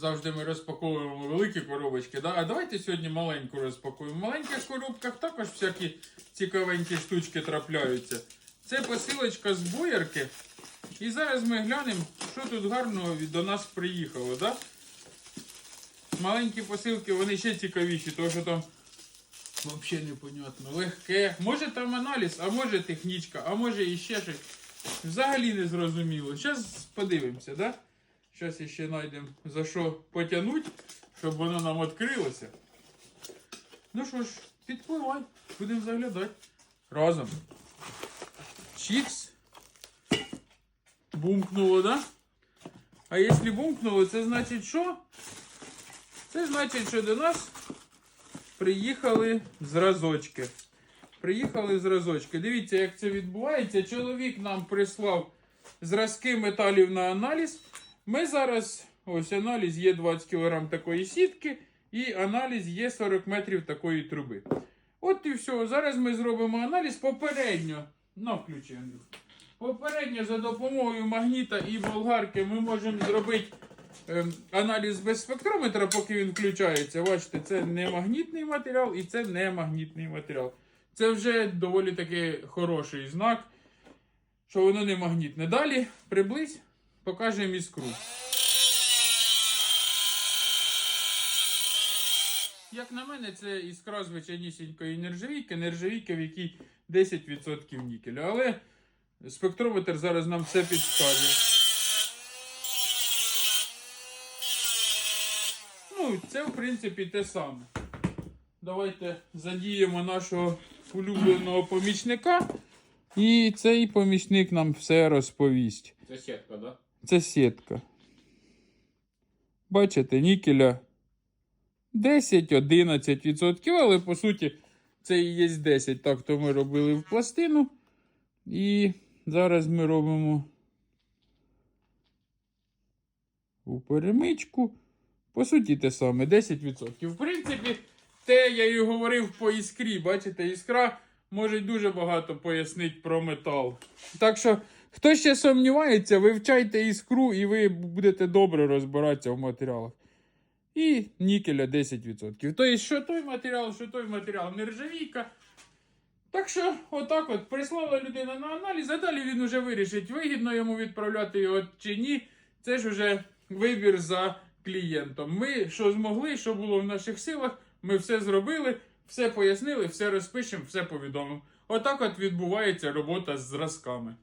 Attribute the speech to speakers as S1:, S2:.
S1: Завжди ми розпаковуємо великі коробочки. Да? А давайте сьогодні маленьку розпакуємо. В маленьких коробках також всякі цікавенькі штучки трапляються. Це посилочка з боярки. І зараз ми глянемо, що тут гарного до нас приїхало. Да? Маленькі посилки, вони ще цікавіші, тому що там взагалі непонятно. Легке. Може там аналіз, а може технічка, а може і ще щось. Взагалі не зрозуміло. Зараз подивимося, да? Зараз ще знайдемо за що потягнути, щоб воно нам відкрилося. Ну що ж, підпливай, будемо заглядати. Разом. Чікс. Бумкнуло, да? А якщо бумкнуло, це значить що? Це значить, що до нас приїхали зразочки. Приїхали зразочки. Дивіться, як це відбувається. Чоловік нам прислав зразки металів на аналіз. Ми зараз, ось аналіз є 20 кг такої сітки, і аналіз є 40 метрів такої труби. От і все. Зараз ми зробимо аналіз попередньо. На включи. Попередньо за допомогою магніта і болгарки ми можемо зробити ем, аналіз без спектрометра, поки він включається. Бачите, це не магнітний матеріал і це не магнітний матеріал. Це вже доволі таки хороший знак, що воно не магнітне. Далі приблизь, покажемо іскру. Як на мене, це іскра звичайнісінької нержавійки, нержавійки, в якій 10% нікелю. Але спектрометр зараз нам все підскаже. Ну, це в принципі те саме. Давайте задіємо нашого улюбленого помічника. І цей помічник нам все розповість.
S2: Це сітка, да?
S1: Це сітка. Бачите, нікеля 10-11%, але по суті це і є 10. Так, то ми робили в пластину. І зараз ми робимо у перемичку. По суті, те саме, 10%. В принципі, те я і говорив по іскрі. Бачите, іскра може дуже багато пояснити про метал. Так що, хто ще сумнівається, вивчайте іскру і ви будете добре розбиратися в матеріалах. І нікеля 10%. Тобто, що той матеріал, що той матеріал, нержавійка. Так що, отак от, прислала людина на аналіз, а далі він вже вирішить, вигідно йому відправляти його чи ні. Це ж вже вибір за клієнтом. Ми що змогли, що було в наших силах, ми все зробили, все пояснили, все розпишемо, все повідомимо. Отак от відбувається робота з зразками.